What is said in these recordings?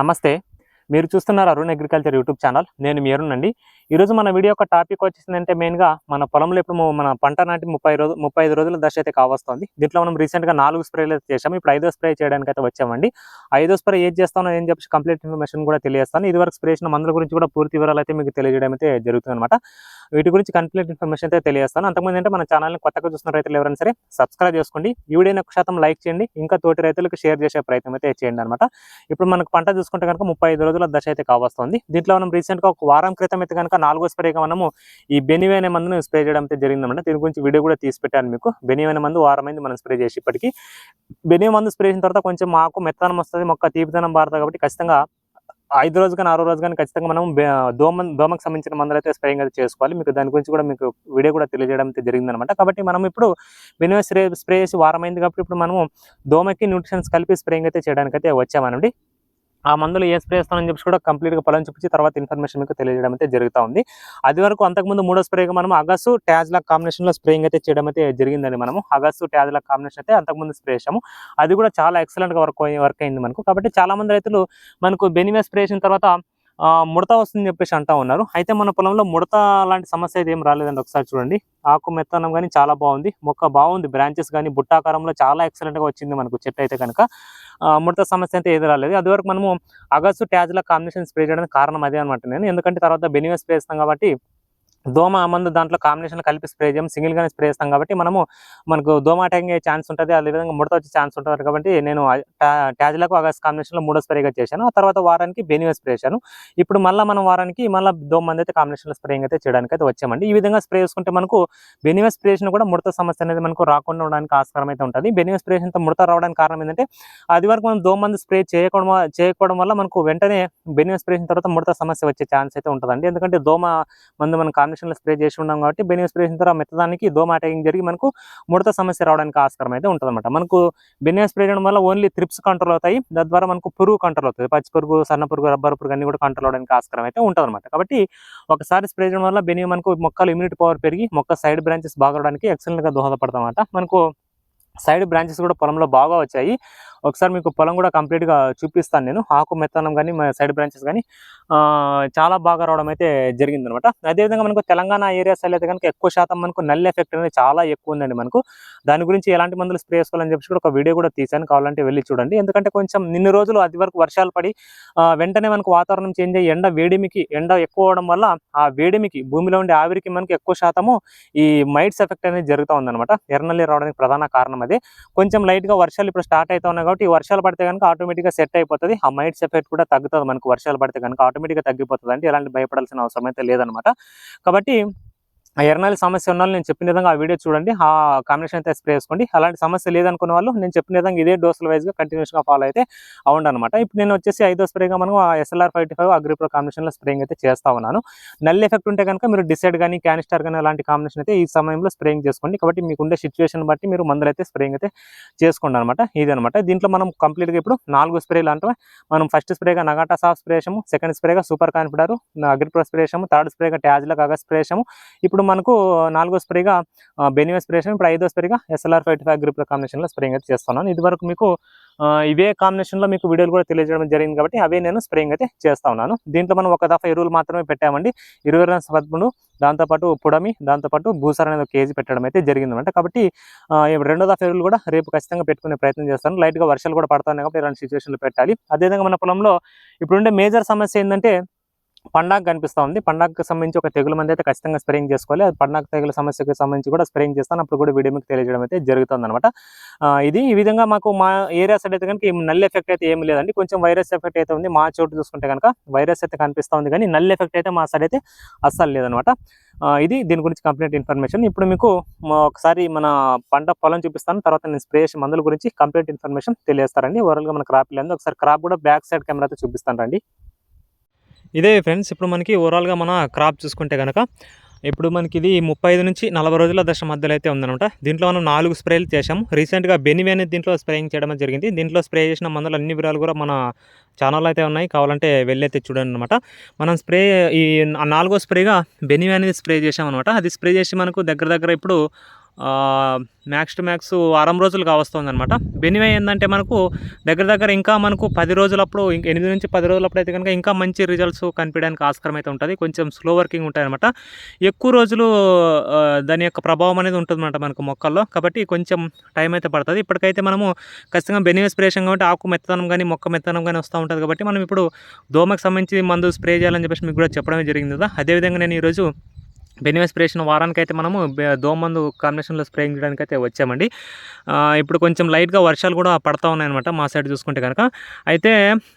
నమస్తే. మీరు చూస్తున్నారు అరుణ్ అగ్రికల్చర్ యూట్యూబ్ ఛానల్. నేను మీ అరుణ్ అండి. ఈరోజు మన వీడియో యొక్క టాపిక్ వచ్చేసిందంటే మెయిన్గా మన పొలంలో ఇప్పుడు మన పంట నాటి ముప్పై రోజు ముప్పై ఐదు రోజుల దశ అయితే కావస్తుంది. దీంట్లో మనం రీసెంట్గా నాలుగు స్ప్రేలు అయితే చేసాము ఇప్పుడు ఐదో స్ప్రే చేయడానికి అయితే వచ్చామండి. ఐదో స్ప్రే ఏం చేస్తానో ఏం చెప్పి కంప్లీట్ ఇన్ఫర్మేషన్ కూడా తెలియజేస్తాను. ఇదివరకు స్ప్రే చేసిన మందుల గురించి కూడా పూర్తి వివరాలు అయితే మీకు తెలియజేయడం అయితే జరుగుతుంది అనమాట వీటి గురించి కంప్లీట్ ఇన్ఫర్మేషన్ అయితే తెలియజేస్తాను. అంతకుముందు అంటే మన ఛానల్ని కొత్తగా చూస్తున్న రైతులు ఎవరైనా సరే సబ్స్క్రైబ్ చేసుకోండి. ఈ వీడియోని ఒక శాతం లైక్ చేయండి. ఇంకా తోటి రైతులకు షేర్ చేసే ప్రయత్నం అయితే చేయండి అనమాట ఇప్పుడు మనకు పంట చూసుకుంటే కనుక ముప్పై ఐదు రోజుల దశ అయితే కావస్తుంది దీంట్లో మనం రీసెంట్గా ఒక వారం క్రితం అయితే కనుక నాలుగో స్ప్రేగా మనము ఈ బెనివే అనే మందును స్ప్రే చేయడం అయితే జరిగిందన్నమాట దీని గురించి వీడియో కూడా తీసి పెట్టాను మీకు. బెనివే అనే మందు వారం అయింది మనం స్ప్రే చేసి ఇప్పటికి. బెనివే మందు స్ప్రే చేసిన తర్వాత కొంచెం మాకు మెత్తనం వస్తుంది మొక్క తీపిదనం బారుతుంది కాబట్టి ఖచ్చితంగా ఐదు రోజు కానీ ఆరో రోజు కానీ ఖచ్చితంగా మనం దోమ దోమకు సంబంధించిన మందులు అయితే స్ప్రేయింగ్ అయితే చేసుకోవాలి. మీకు దాని గురించి కూడా మీకు వీడియో కూడా తెలియజేయడం అయితే జరిగిందనమాట కాబట్టి మనం ఇప్పుడు బెనివే స్ప్రే స్ప్రే చేసి వారం అయింది కాబట్టి ఇప్పుడు మనము దోమకి న్యూట్రిషన్స్ కలిపి స్ప్రేయింగ్ అయితే చేయడానికి అయితే వచ్చామనండి. ఆ మందులు ఏ స్ప్రే వేస్తానని చెప్పి కూడా కంప్లీట్గా పొలం చూపించి తర్వాత ఇన్ఫర్మేషన్ మీకు తెలియజేయడం అయితే జరుగుతూ ఉంది. అది వరకు అంతకుముందు మూడో స్ప్రేగా మనం అగస్సు ట్యాజ్లా కాంబినేషన్లో స్ప్రేయింగ్ అయితే చేయడం అయితే జరిగిందండి మనము. అగస్సు ట్యాజ్లా కాంబినేషన్ అయితే అంతకుముందు స్ప్రే చేసాము అది కూడా చాలా ఎక్సలెంట్గా వర్క్ వర్క్ అయింది మనకు. కాబట్టి చాలామంది రైతులు మనకు బెనివే స్ప్రే చేసిన తర్వాత ఆ, ముడత వస్తుందని చెప్పేసి అంటా ఉన్నారు. అయితే మన పొలంలో ముడత లాంటి సమస్య అయితే ఏం రాలేదండి. ఒకసారి చూడండి. ఆకు మెత్తనం కానీ చాలా బాగుంది. మొక్క బాగుంది. బ్రాంచెస్ కానీ బుట్టాకారంలో చాలా ఎక్సలెంట్గా గా వచ్చింది మనకు చెట్టు అయితే కనుక. ముడత సమస్య అయితే ఎదురాలేదు అదివరకు అది వరకు మనము అగస్టు ట్యాజ్ల కాంబినేషన్ స్ప్రే చేయడానికి కారణం అదే అనమాట నేను. ఎందుకంటే తర్వాత బెనివస్ స్ప్రే చేస్తాం కాబట్టి దోమ మందు దాంట్లో కాంబినేషన్ కలిపి స్ప్రే చేయం. సింగిల్ గానే స్ప్రే చేస్తాం కాబట్టి మనము మనకు దోమ అటాకింగ్ అయ్యే ఛాన్స్ ఉంటుంది అదేవిధంగా ముడత వచ్చే ఛాన్స్ ఉంటుంది కాబట్టి నేను ట్యాజ్లకు అగస్ట్ కాంబినేషన్లో మూడో స్ప్రేగా చేశాను. ఆ తర్వాత వారానికి బెనివే స్ప్రే చేశాను. ఇప్పుడు మళ్ళీ మనం వారానికి మళ్ళీ దోమ మంది అయితే కాంబినేషన్లో స్ప్రేయింగ్ అయితే చేయడానికి అయితే వచ్చామండి. ఈ విధంగా స్ప్రే చేసుకుంటే మనకు బెనివే స్ప్రేషన్ కూడా ముడత సమస్య అనేది మనకు రాకుండా ఉండడానికి ఆస్కారం అయితే ఉంటుంది. బెనివే స్ప్రేషన్తో ముడత రావడానికి కారణం ఏంటంటే అది వరకు మనం దోమ మందు స్ప్రే చేయకపోవడం చేయకపోవడం వల్ల మనకు వెంటనే బెనివే స్ప్రేషన్ తర్వాత ముడత సమస్య వచ్చే ఛాన్స్ అయితే ఉంటుందండి. ఎందుకంటే దోమ మందు మనం కాంబినేషన్ స్ప్రే చేసి ఉన్నాం కాబట్టి బెనివే స్ప్రే చేసిన తర్వాత మెత్తదానికి దోమ అటాకింగ్ జరిగి మనకు ముడత సమస్య రావడానికి ఆస్కారం అయితే ఉంటుందన్నమాట. మనకు బెనివే స్ప్రే చేయడం వల్ల ఓన్లీ త్రిప్స్ కంట్రోల్ అవుతాయి. తద్వారా మనకు పురుగు కంట్రోల్ అవుతుంది. పచ్చి పురుగు సన్న పురుగు రబ్బర్ పురుగు అన్ని కూడా కంట్రోల్ అవడానికి ఆస్కారం అయితే ఉంటుందన్నమాట. కాబట్టి ఒకసారి స్ప్రే చేయడం వల్ల బెనియం మనకు మొక్కలు ఇమ్యూనిటీ పవర్ పెరిగి మొక్క సైడ్ బ్రాంచెస్ బాగా రావడానికి ఎక్సలెంట్గా దోహదపడతామన్నమాట మనకు సైడ్ బ్రాంచెస్ కూడా పొలంలో బాగా వచ్చాయి. ఒకసారి మీకు పొలం కూడా కంప్లీట్గా గా చూపిస్తాను నేను. ఆకు మెత్తనం కానీ సైడ్ బ్రాంచెస్ కానీ చాలా బాగా రావడం అయితే జరిగింది అనమాట అదేవిధంగా మనకు తెలంగాణ ఏరియాస్ అయితే కనుక ఎక్కువ శాతం మనకు నల్ ఎఫెక్ట్ అనేది చాలా ఎక్కువ ఉందండి మనకు. దాని గురించి ఎలాంటి మందులు స్ప్రే చేసుకోవాలని చెప్పి కూడా ఒక వీడియో కూడా తీసాను కావాలంటే వెళ్ళి చూడండి. ఎందుకంటే కొంచెం నిన్ని రోజులు అది వరకు వర్షాలు పడి వెంటనే మనకు వాతావరణం చేంజ్ అయ్యి ఎండ వేడిమికి ఎండ ఎక్కువ అవడం వల్ల ఆ వేడిమికి భూమిలో ఉండే ఆవిరికి మనకి ఎక్కువ శాతము ఈ మైట్స్ ఎఫెక్ట్ అనేది జరుగుతూ ఉందన్నమాట ఎర్రనల్లి రావడానికి ప్రధాన కారణం అదే. కొంచెం లైట్గా వర్షాలు ఇప్పుడు స్టార్ట్ అవుతా ఉన్నాయి కాబట్టి ఈ వర్షాలు పడితే కనుక ఆటోమేటిక్గా సెట్ అయిపోతుంది. ఆ మైట్స్ ఎఫెక్ట్ కూడా తగ్గుతుంది మనకు. వర్షాలు పడితే కనుక ఆటోమేటిక్గా తగ్గిపోతుంది అంటే ఎలాంటి భయపడాల్సిన అవసరం అయితే లేదనమాట. కాబట్టి ఆ ఎర్రనాలి సమస్య ఉన్న వాళ్ళు నేను చెప్పిన విధంగా ఆ వీడియో చూడండి. ఆ కాంబినేషన్ అయితే స్ప్రే చేసుకోండి. అలాంటి సమస్య లేదనుకున్న వాళ్ళు నేను చెప్పిన విధంగా ఇదే డోసుల వైజ్గా కంటిన్యూస్గా కంటిన్యూస్గా ఫాలో అయితే అవ్వండి అనమాట ఇప్పుడు నేను వచ్చేసి ఐదో స్ప్రేగా మనం ఎస్ఎల్ఆర్ ఫైవ్ ఫైవ్ అగ్రిప్రో కాంబినేషన్లో స్ప్రేయింగ్ అయితే చేస్తా ఉన్నాను. నల్ ఎఫెక్ట్ ఉంటే కనుక మీరు డిసైడ్ కానీ క్యానిస్టార్ కానీ అలాంటి కాంబినేషన్ అయితే ఈ సమయంలో స్ప్రేయింగ్ చేసుకోండి. కాబట్టి మీకు ఉండే సిచ్యువేషన్ బట్టి మీరు మందులు అయితే స్ప్రేయింగ్ అయితే చేసుకోండి అనమాట ఇది దీంట్లో మనం కంప్లీట్గా ఇప్పుడు నాలుగు స్ప్రేలు అంటే మనం ఫస్ట్ స్ప్రేగా నగాటా సాఫ్ spray second స్ప్రేగా super Confidor Agripro spray third స్ప్రేగా ట్యాజ్లా కాగా స్ప్రే ఇప్పుడు ఇప్పుడు మనకు నాలుగో స్ప్రేగా బెనివే స్ప్రే ఇప్పుడు ఐదో స్ప్రేగా ఎస్ఎల్ఆర్ ఫైవ్ ఫైవ్ అగ్రిప్రో కాంబినేషన్లో స్ప్రేయింగ్ అయితే చేస్తున్నాను. ఇది వరకు మీకు ఇవే కాంబినేషన్లో మీకు వీడియోలు కూడా తెలియజేయడం జరిగింది కాబట్టి అవే నేను స్ప్రేయింగ్ అయితే చేస్తా ఉన్నాను. దీంట్లో మనం ఒక దఫా ఎరువులు మాత్రమే పెట్టామండి. ఇరవై రెండు పదమూడు దాంతోపాటు పొడమి దాంతోపాటు భూసార అనేది ఒక కేజీ పెట్టడం అయితే జరిగింది అనమాట కాబట్టి రెండో దఫా ఎరువులు కూడా రేపు ఖచ్చితంగా పెట్టుకునే ప్రయత్నం చేస్తాను. లైట్గా వర్షాలు కూడా పడుతున్నాయి కాబట్టి ఇలాంటి సిచ్యువేషన్లో పెట్టాలి. అదేవిధంగా మన పొలంలో ఇప్పుడుండే మేజర్ సమస్య ఏంటంటే పండాగ కనిపిస్తూ ఉంది. పండాగకు సంబంధించి ఒక తెగులు మంది అయితే ఖచ్చితంగా స్ప్రేయింగ్ చేసుకోవాలి. అది పండాగ తెగుల సమస్యకు సంబంధించి కూడా స్ప్రేయింగ్ చేస్తాను. అప్పుడు కూడా వీడియో మీకు తెలియజేయడం అయితే జరుగుతుంది అనమాట ఇది ఈ విధంగా మాకు మా ఏరియా సైడ్ అయితే కనుక నల్ ఎఫెక్ట్ అయితే ఏమి లేదండి. కొంచెం వైరస్ ఎఫెక్ట్ అయితే ఉంది. మా చోటు చూసుకుంటే కనుక వైరస్ అయితే కనిపిస్తూ ఉంది కానీ నల్ ఎఫెక్ట్ అయితే మా సైడ్ అయితే అస్సలు లేదనమాట ఇది దీని గురించి కంప్లీట్ ఇన్ఫర్మేషన్. ఇప్పుడు మీకు ఒకసారి మన పంట పొలం చూపిస్తాను. తర్వాత నేను స్ప్రే మందుల గురించి కంప్లీట్ ఇన్ఫర్మేషన్ తెలియజేస్తారండి ఓవరాల్గా మన క్రాప్ లేదు ఒకసారి క్రాప్ కూడా బ్యాక్ సైడ్ కెమెరాతో చూపిస్తాను రండి. ఇదే ఫ్రెండ్స్ ఇప్పుడు మనకి ఓవరాల్గా మన క్రాప్ చూసుకుంటే కనుక ఇప్పుడు మనకి ఇది ముప్పై ఐదు నుంచి నలభై రోజుల దశ మధ్యలో అయితే ఉందన్నమాట. దీంట్లో మనం నాలుగు స్ప్రేలు చేసాము రీసెంట్గా బెనివి అనేది దీంట్లో స్ప్రేయింగ్ చేయడం జరిగింది. దీంట్లో స్ప్రే చేసిన మందులు అన్ని వివరాలు కూడా మన ఛానల్ అయితే ఉన్నాయి. కావాలంటే వెళ్ళైతే చూడండి అనమాట మనం స్ప్రే ఈ నాలుగో స్ప్రేగా బెనివి అనేది స్ప్రే చేసాం అనమాట అది స్ప్రే చేసి మనకు దగ్గర దగ్గర ఇప్పుడు మ్యాక్స్ టు మ్యాక్స్ వారం రోజులు కావస్తుంది అనమాట బెనివే ఏంటంటే మనకు దగ్గర దగ్గర ఇంకా మనకు పది రోజులప్పుడు ఇంక ఎనిమిది నుంచి పది రోజులప్పుడు అయితే కనుక ఇంకా మంచి రిజల్ట్స్ కనిపించడానికి ఆస్కారం అయితే ఉంటుంది. కొంచెం స్లో వర్కింగ్ ఉంటాయి అనమాట ఎక్కువ రోజులు దాని యొక్క ప్రభావం అనేది ఉంటుందన్నమాట మనకు మొక్కల్లో. కాబట్టి కొంచెం టైం అయితే పడుతుంది. ఇప్పటికైతే మనము ఖచ్చితంగా బెనివే స్ప్రేషన్ కాబట్టి ఆకు మెత్తనం కానీ మొక్క మెత్తనం కానీ వస్తూ ఉంటుంది. కాబట్టి మనం ఇప్పుడు దోమకు సంబంధించి మందు స్ప్రే చేయాలని చెప్పేసి మీకు కూడా చెప్పడమే జరిగింది కదా. అదేవిధంగా నేను ఈరోజు బెనివే స్ప్రేషన్ వారానికి అయితే మనము దోమందు కాంబినేషన్లో స్ప్రేయింగ్ చేయడానికి అయితే వచ్చామండి ఇప్పుడు కొంచెం లైట్గా వర్షాలు కూడా పడతా ఉన్నాయన్నమాట మా సైడ్ చూసుకుంటే కనుక అయితే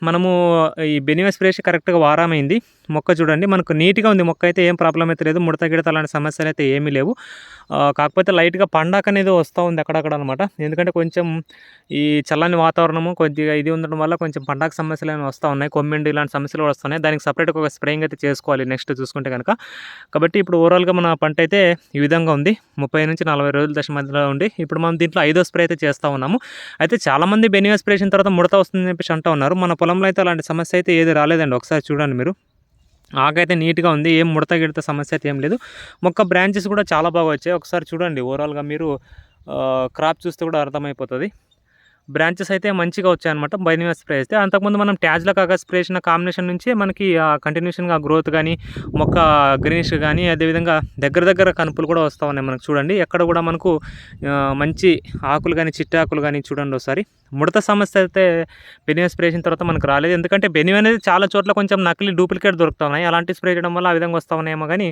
మనము ఈ బెనివే స్ప్రేషన్ కరెక్ట్గా వారమైంది మొక్క చూడండి మనకు నీట్గా ఉంది. మొక్క అయితే ఏం ప్రాబ్లం అయితే లేదు. ముడత గిడత అలాంటి సమస్యలు అయితే ఏమీ లేవు. కాకపోతే లైట్గా పండాక అనేది వస్తూ ఉంది అక్కడక్కడ అనమాట ఎందుకంటే కొంచెం ఈ చల్లని వాతావరణము కొద్దిగా ఇది ఉండడం వల్ల కొంచెం పండాక సమస్యలు అనేవి వస్తూ ఉన్నాయి. కొమ్మిండి ఇలాంటి సమస్యలు కూడా వస్తున్నాయి. దానికి సపరేట్గా ఒక స్ప్రేయింగ్ అయితే చేసుకోవాలి నెక్స్ట్ చూసుకుంటే కనుక కాబట్టి ఇప్పుడు ఓవరాల్గా మన పంట అయితే ఈ విధంగా ఉంది. ముప్పై నుంచి నలభై రోజుల దశ మధ్యలో ఉండి ఇప్పుడు మనం దీంట్లో ఐదో స్ప్రే అయితే చేస్తూ ఉన్నాము. అయితే చాలామంది బెనివా చేసిన తర్వాత ముడత వస్తుందని చెప్పేసి అంటూ ఉన్నారు. మన పొలంలో అయితే అలాంటి సమస్య అయితే ఏది రాలేదండి. ఒకసారి చూడండి మీరు. ఆకైతే నీట్గా ఉంది. ఏం ముడత గిడత సమస్య అయితే ఏం లేదు. మొక్క బ్రాంచెస్ కూడా చాలా బాగా వచ్చాయి. ఒకసారి చూడండి. ఓవరాల్గా మీరు క్రాప్ చూస్తే కూడా అర్థమైపోతుంది. బ్రాంచెస్ అయితే మంచిగా వచ్చాయన్నమాట బైనివా స్ప్రే అయితే అంతకుముందు మనం ట్యాజ్ల కాగా స్ప్రే చేసిన కాంబినేషన్ నుంచి మనకి కంటిన్యూషన్గా గ్రోత్ కానీ మొక్క గ్రీనిష్ కానీ అదేవిధంగా దగ్గర దగ్గర కనుపులు కూడా వస్తూ ఉన్నాయి మనకు చూడండి. ఎక్కడ కూడా మనకు మంచి ఆకులు కానీ చిట్టి ఆకులు కానీ చూడండి ఒకసారి. ముడత సమస్య అయితే బెనివా స్ప్రే చేసిన తర్వాత మనకు రాలేదు. ఎందుకంటే బెనివ్ అనేది చాలా చోట్ల కొంచెం నకిలీ డూప్లికేట్ దొరుకుతున్నాయి అలాంటి స్ప్రే చేయడం వల్ల ఆ విధంగా వస్తూ ఉన్నాయేమో కానీ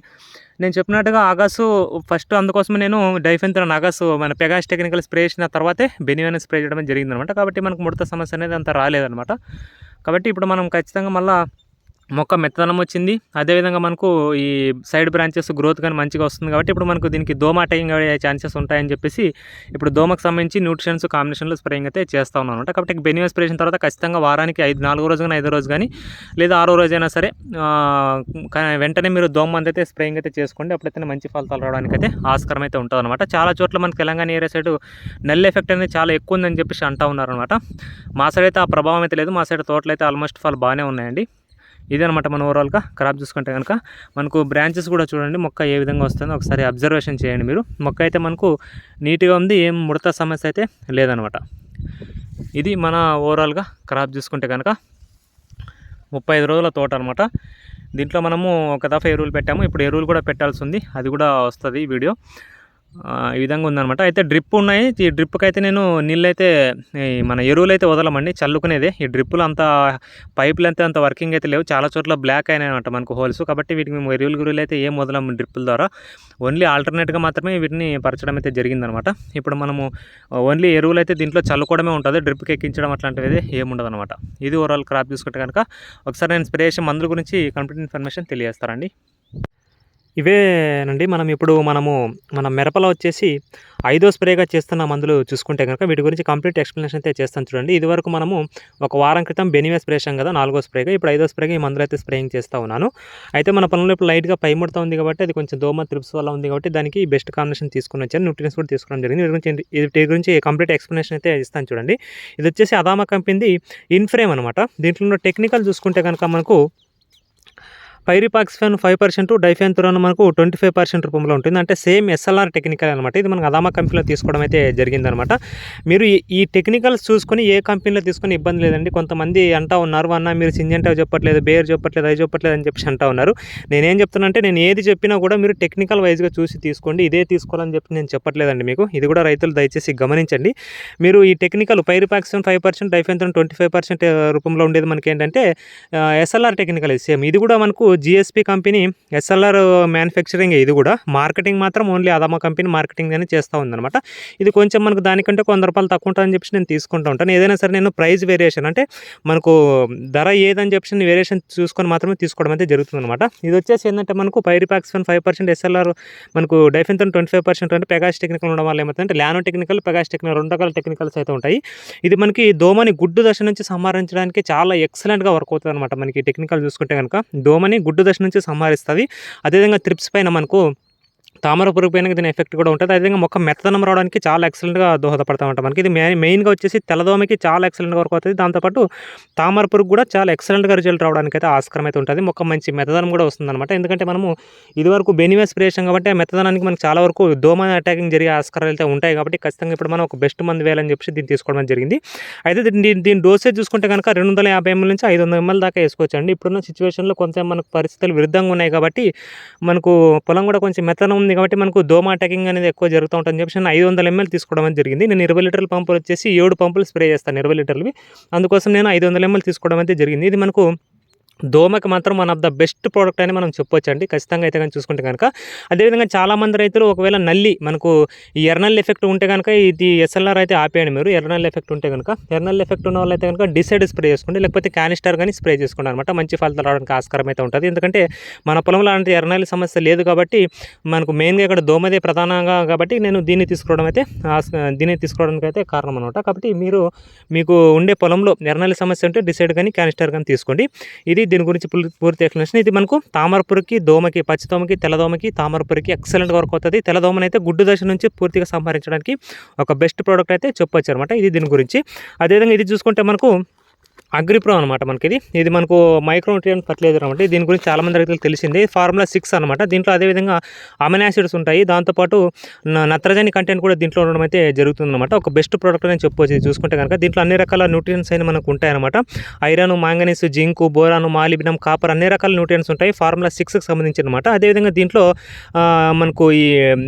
నేను చెప్పినట్టుగా ఆగాసు ఫస్ట్ అందుకోసమే నేను డైఫెన్త్రాన్ ఆగాసు మన పెగాస్ టెక్నికల్ స్ప్రే చేసిన తర్వాతే బెనివెన్ స్ప్రే చేయడం జరిగింది. జరిగిందనమాట కాబట్టి మనకు ముడత సమస్య అనేది అంత రాలేదనమాట. కాబట్టి ఇప్పుడు మనం ఖచ్చితంగా మళ్ళీ మొక్క మెత్తదనం వచ్చింది. అదేవిధంగా మనకు ఈ సైడ్ బ్రాంచెస్ గ్రోత్ కానీ మంచిగా వస్తుంది కాబట్టి ఇప్పుడు మనకు దీనికి దోమ అటాకింగ్ అయ్యే ఛాన్సెస్ ఉంటాయని చెప్పేసి ఇప్పుడు దోమకు సంబంధించి న్యూట్రిషన్స్ కాంబినేషన్లో స్ప్రేయింగ్ అయితే చేస్తూ ఉన్నాను అనమాట కాబట్టి బెనివా స్ప్రేషన్ తర్వాత ఖచ్చితంగా వారానికి ఐదు నాలుగో రోజు కానీ ఐదో రోజు కానీ లేదా ఆరో రోజు అయినా సరే వెంటనే మీరు దోమ మంది అయితే స్ప్రేయింగ్ అయితే చేసుకోండి. అప్పుడైతే మంచి ఫలితాలు రావడానికి అయితే ఆస్కారం అయితే ఉంటుంది అనమాట చాలా చోట్ల మనకి తెలంగాణ ఏరియా సైడ్ నల్ల ఎఫెక్ట్ అనేది చాలా ఎక్కువ ఉందని చెప్పేసి అంటూ ఉన్నారనమాట మా సైడ్ అయితే ఆ ప్రభావం అయితే లేదు. మా సైడ్ తోటలు అయితే ఆల్మోస్ట్ ఫాల్ బాగానే ఉన్నాయండి. ఇదనమాట మన ఓవరాల్గా క్రాప్ చూసుకుంటే కనుక మనకు బ్రాంచెస్ కూడా చూడండి మొక్క ఏ విధంగా వస్తుందో ఒకసారి అబ్జర్వేషన్ చేయండి మీరు. మొక్క అయితే మనకు నీట్గా ఉంది ఏం ముడత సమస్య అయితే లేదనమాట ఇది మన ఓవరాల్గా క్రాప్ చూసుకుంటే కనుక ముప్పై ఐదు రోజుల తోట అనమాట దీంట్లో మనము ఒక దఫా ఎరువులు పెట్టాము. ఇప్పుడు ఎరువులు కూడా పెట్టాల్సి ఉంది. అది కూడా వస్తుంది వీడియో. ఈ విధంగా ఉందనమాట అయితే డ్రిప్ ఉన్నాయి. ఈ డ్రిప్కి అయితే నేను నీళ్ళు అయితే మన ఎరువులు అయితే వదలమండి. చల్లుకునేదే. ఈ డ్రిప్పులు అంత పైపులు అంతే అంత వర్కింగ్ అయితే లేవు. చాలా చోట్ల బ్లాక్ అయినాయి అనమాట మనకు హోల్స్ కాబట్టి వీటికి మేము ఎరువులు గురువులు అయితే ఏం వదలం డ్రిప్పుల ద్వారా. ఓన్లీ ఆల్టర్నేట్గా మాత్రమే వీటిని పరచడం అయితే జరిగిందనమాట ఇప్పుడు మనము ఓన్లీ ఎరువులు అయితే దీంట్లో చల్లుకోవడమే ఉంటుంది. డ్రిప్కి ఎక్కించడం అట్లాంటివి ఏముండదు అనమాట ఇది ఓవరాల్ క్రాప్ తీసుకుంటే కనుక ఒకసారి నేను స్ప్రే చేసే మందుల గురించి కంప్లీట్ ఇన్ఫర్మేషన్ తెలియజేస్తారండి ఇవేనండి మనం ఇప్పుడు మనము మన మిరపలో వచ్చేసి ఐదో స్ప్రేగా చేస్తున్న మందులు చూసుకుంటే కనుక వీటి గురించి కంప్లీట్ ఎక్స్ప్లెనేషన్ అయితే చేస్తాను చూడండి. ఇదివరకు మనము ఒక వారం క్రితం బెనివే స్ప్రేసాం కదా నాలుగో స్ప్రేగా. ఇప్పుడు ఐదో స్ప్రేగా ఈ మందులు అయితే స్ప్రేయింగ్ చేస్తూ ఉన్నాను. అయితే మన పొలంలో ఇప్పుడు లైట్గా పై ముడతా ఉంది కాబట్టి అది కొంచెం దోమ త్రిప్స్ వల్ల ఉంది కాబట్టి దానికి బెస్ట్ కాంబినేషన్ తీసుకుని వచ్చాను. న్యూట్రియన్స్ కూడా తీసుకోవడం జరిగింది. వీటి గురించి వీటి గురించి కంప్లీట్ ఎక్స్ప్లెనేషన్ అయితే ఇస్తాను చూడండి. ఇది వచ్చేసి అదామ కంపెనీ ఇన్ఫ్రేమ్ అనమాట దీంట్లో ఉన్న టెక్నికల్ చూసుకుంటే కనుక మనకు పైరిపాక్స్ఫెన్ ఫైవ్ పర్సెంట్ డైఫెన్తురాన్ మనకు ట్వంటీ ఫైవ్ పర్సెంట్ రూపంలో ఉంటుంది. అంటే సేమ్ ఎస్ఎల్ఆర్ టెక్నికల్ అనమాట ఇది మనకు అదామా కంపెనీలో తీసుకోవడం అయితే జరిగిందనమాట మీరు ఈ- టెక్నికల్స్ చూసుకొని ఏ కంపెనీలో తీసుకొని ఇబ్బంది లేదండి. కొంతమంది అంటా ఉన్నారు అన్న మీరు సింజెంటా చెప్పట్లేదు బేర్ చెప్పట్లేదు అది చెప్పట్లేదు అని చెప్పి అంటా ఉన్నారు. నేనేం చెప్తున్నా అంటే నేను ఏది చెప్పినా కూడా మీరు టెక్నికల్ వైజ్గా చూసి తీసుకోండి. ఇదే తీసుకోవాలని చెప్పి నేను చెప్పట్లేదండి మీకు. ఇది కూడా రైతులు దయచేసి గమనించండి. మీరు ఈ technical pyriproxyfen five percent diafenthiuron twenty five percent రూపంలో ఉండేది మనకి ఏంటంటే ఎస్ఎల్ఆర్ టెక్నికల్ సేమ్. ఇది కూడా మనకు జిఎస్పి కంపెనీ ఎస్ఎల్ఆర్ మ్యానుఫ్యాక్చరింగ్ ఇది కూడా. మార్కెటింగ్ మాత్రం ఓన్లీ అదామా కంపెనీ మార్కెటింగ్ అని చేస్తూ ఉందన్నమాట. ఇది కొంచెం మనకు దానికంటే కొంత రూపాయలు తక్కువ ఉంటుందని చెప్పి నేను తీసుకుంటూ ఉంటాను. ఏదైనా సరే నేను ప్రైస్ వేరియేషన్ అంటే మనకు ధర ఏదని చెప్పి వేరియేషన్ చూసుకొని మాత్రమే తీసుకోవడం అయితే జరుగుతుంది అనమాట ఇది వచ్చేసి ఏంటంటే మనకు పైరిపాక్సిన్ ఫైవ్ పర్సెంట్ ఎస్ఎల్ఆర్ మనకు డైఫెన్ ట్వంటీ ఫైవ్ పర్సెంట్ అంటే పెగాస్ టెక్నికల్ ఉండడం వల్ల ఏమవుతుందంటే ల్యానో టెక్నికల్ పెగాస్ టెక్నికల్ రెండు రకాల టెక్నికల్స్ అయితే ఉంటాయి. ఇది మనకి దోమని గుడ్డు దశ నుంచి సంహరించడానికి చాలా ఎక్సలెంట్గా వర్క్ అవుతుంది అనమాట మనకి టెక్నికల్ చూసుకుంటే కనుక దోమని గుడ్డు దశ నుంచి సంహరిస్తుంది అదేవిధంగా త్రిప్స్ పైన మనకు తామర పురుగు పైన దీని ఎఫెక్ట్ కూడా ఉంటుంది. అదేవిధంగా మొక్క మెత్తదనం రావడానికి చాలా ఎక్సలెంట్గా దోహదపడతా ఉంటాం మనకి. ఇది మెయిన్ మెయిన్గా వచ్చేసి తెల్లదోమకి చాలా ఎక్సలెంట్గా వర్క్ అవుతుంది. దాంతోపాటు తామర పురుగు కూడా చాలా ఎక్సలెంట్గా రిజల్ట్ రావడానికి అయితే ఆస్కారం అయితే ఉంటుంది. మొక్క మంచి మెత్తదనం కూడా వస్తుంది అనమాట ఎందుకంటే మనము ఇదివరకు బెనివే స్ప్రే కాబట్టి ఆ మెత్తదనానికి మనకు చాలా వరకు దోమ అటాకింగ్ జరిగే ఆస్కారాలు అయితే ఉంటాయి కాబట్టి ఖచ్చితంగా ఇప్పుడు మనం ఒక బెస్ట్ మంది వేయాలని చెప్పి దీన్ని తీసుకోవడం జరిగింది. అయితే దీని దీని డోసేజ్ చూసుకుంటే కనుక రెండు వందల యాభై ఎంఎల్ నుంచి ఐదు వందల ఎంఎల్ దాకా వేసుకోవచ్చు అండి ఇప్పుడున్న సిచ్యువేషన్లో కొంచెం మనకు పరిస్థితులు విరుద్ధంగా ఉన్నాయి కాబట్టి మనకు పొలం కూడా కొంచెం మెత్తనం ఉంది కాబట్టి మనకు దోమ అటాకింగ్ అనేది ఎక్కువ జరుగుతూ ఉంటుంది చెప్పి నేను ఐదు వందల ఎంఎల్ తీసుకోవడం అనేది జరిగింది. నేను ఇరవై లీటర్ల పంపులు వచ్చేసి ఏడు పంపులు స్ప్రే చేస్తాను ఇరవై లీటర్లవి. అందుకోసం నేను ఐదు వందల ఎంఎల్ తీసుకోవడం అయితే జరిగింది. ఇది మనకు దోమకి మాత్రం one of the best product అని మనం చెప్పొచ్చు అండి ఖచ్చితంగా అయితే కానీ చూసుకుంటే కనుక. అదేవిధంగా చాలామంది రైతులు ఒకవేళ నల్లి మనకు ఈ ఎర్నల్ ఎఫెక్ట్ ఉంటే కనుక ఇది ఎస్ఎల్ఆర్ అయితే ఆపేయండి మీరు. ఎర్నల్ ఎఫెక్ట్ ఉంటే కనుక. ఎర్నల్ ఎఫెక్ట్ ఉన్న వాళ్ళు అయితే కనుక డిసైడ్ స్ప్రే చేసుకోండి. లేకపోతే క్యానిస్టర్ కానీ స్ప్రే చేసుకోండి అనమాట మంచి ఫలితాలు రావడానికి ఆస్కారం అయితే ఉంటుంది. ఎందుకంటే మన పొలంలో అలాంటి ఎర్నల్ సమస్య లేదు కాబట్టి మనకు మెయిన్గా ఇక్కడ దోమదే ప్రధానంగా కాబట్టి నేను దీన్ని తీసుకోవడం అయితే దీన్ని తీసుకోవడానికి అయితే కారణం అనమాట కాబట్టి మీరు మీకు ఉండే పొలంలో ఎర్నల్ సమస్య ఉంటే డిసైడ్ కానీ క్యానిస్టర్ కానీ తీసుకోండి. ఇది దీని గురించి పూర్తి ఎక్స్ప్లెనేషన్. ఇది మనకు తామరపురికి దోమకి పచ్చిదోమకి తెల్లదోమకి తామరపురికి ఎక్సలెంట్ వర్క్ అవుతుంది. తెల్లదోమని అయితే గుడ్డు దశ నుంచి పూర్తిగా సంహరించడానికి ఒక బెస్ట్ ప్రోడక్ట్ అయితే చెప్పొచ్చు అనమాట ఇది దీని గురించి. అదేవిధంగా ఇది చూసుకుంటే మనకు అగ్రిప్రో అనమాట మనకి ఇది ఇది మనకు మైక్రోన్యూట్రియన్ ఫర్టిలైజర్ అనమాట దీని గురించి చాలామంది రైతులు తెలిసింది. ఫార్ములా సిక్స్ అనమాట దీంట్లో అదేవిధంగా అమినో యాసిడ్స్ ఉంటాయి. దాంతోపాటు నత్రజని కంటెంట్ కూడా దీంట్లో ఉండడం అయితే జరుగుతుంది అనమాట ఒక బెస్ట్ ప్రోడక్ట్ అని చెప్పొచ్చు చూసుకుంటే కనుక. దీంట్లో అన్ని రకాల న్యూట్రియన్స్ అయినా మనకు ఉంటాయన్నమాట. Iron manganese zinc boron molybdenum copper అన్ని రకాల న్యూట్రియన్స్ ఉంటాయి. ఫార్ములా సిక్స్కి సంబంధించి అనమాట అదేవిధంగా దీంట్లో మనకు ఈ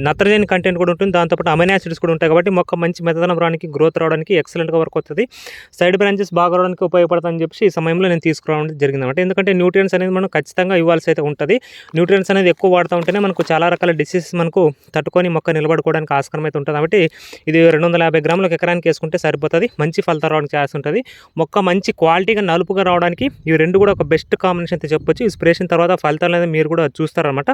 నత్రజని కంటెంట్ కూడా ఉంటుంది. దాంతోపాటు అమినో యాసిడ్స్ కూడా ఉంటాయి. కాబట్టి మొక్క మంచి మెదదనం రావడానికి గ్రోత్ రావడానికి ఎక్సలెంట్గా వర్క్ అవుతుంది. సైడ్ బ్రాంచెస్ బాగా రావడానికి ఉపయోగపడుతుందని చెప్పి ఈ సమయంలో నేను తీసుకురావడం జరిగిందన్నమాట. ఎందుకంటే న్యూట్రియన్స్ అనేది మనం ఖచ్చితంగా ఇవ్వాల్సి అయితే ఉంటుంది. న్యూట్రియన్స్ అనేది ఎక్కువ వాడుతూ ఉంటేనే మనకు చాలా రకాల డిసీజెస్ మనకు తట్టుకొని మొక్క నిలబడుకోవడానికి ఆస్కారం అయితే ఉంటుంది. కాబట్టి ఇది రెండు వందల యాభై గ్రాములకు ఎకరానికి వేసుకుంటే సరిపోతుంది. మంచి ఫలితం రావడానికి ఛాన్స్ ఉంటుంది. మొక్క మంచి క్వాలిటీగా నలుపుగా రావడానికి ఇవి రెండు కూడా ఒక బెస్ట్ కాంబినేషన్ అయితే చెప్పొచ్చు. ఈ స్ప్రేషన్ తర్వాత ఫలితాలు అనేది మీరు కూడా చూస్తారనమాట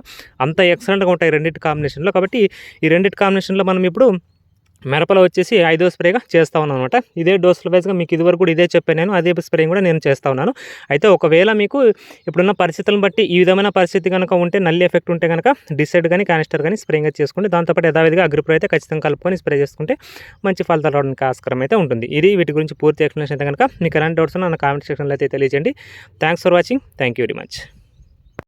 అంత ఎక్సలెంట్గా ఉంటాయి రెండింటి కాంబినేషన్లో. కాబట్టి ఈ రెండింటి కాంబినేషన్లో మనం ఇప్పుడు మిరపలో వచ్చేసి ఐదో స్ప్రేగా చేస్తా ఉన్నాను అనమాట ఇదే డోసుల వైజ్గా మీకు ఇదివరకు కూడా ఇదే చెప్పాను నేను. అదే స్ప్రే కూడా నేను చేస్తా ఉన్నాను. అయితే ఒకవేళ మీకు ఇప్పుడున్న పరిస్థితులను బట్టి ఈ విధమైన పరిస్థితి కనుక ఉంటే నల్లి ఎఫెక్ట్ ఉంటే కనుక డిసైడ్ కానీ కానిస్టర్ కానీ స్ప్రేగా చేసుకుంటే దాంతోపాటు యథావిధిగా అగ్రిప్రో అయితే ఖచ్చితంగా కలుపుకొని స్ప్రే చేసుకుంటే మంచి ఫలితాలు రావడానికి ఆస్కారం అయితే ఉంటుంది. ఇది వీటి గురించి పూర్తి ఎక్స్ప్లెనేషన్ అయితే కనుక మీకు ఎలాంటి డౌట్స్ నా కామెంట్ సెక్షన్లో అయితే తెలియజేయండి. Thanks for watching thank you very much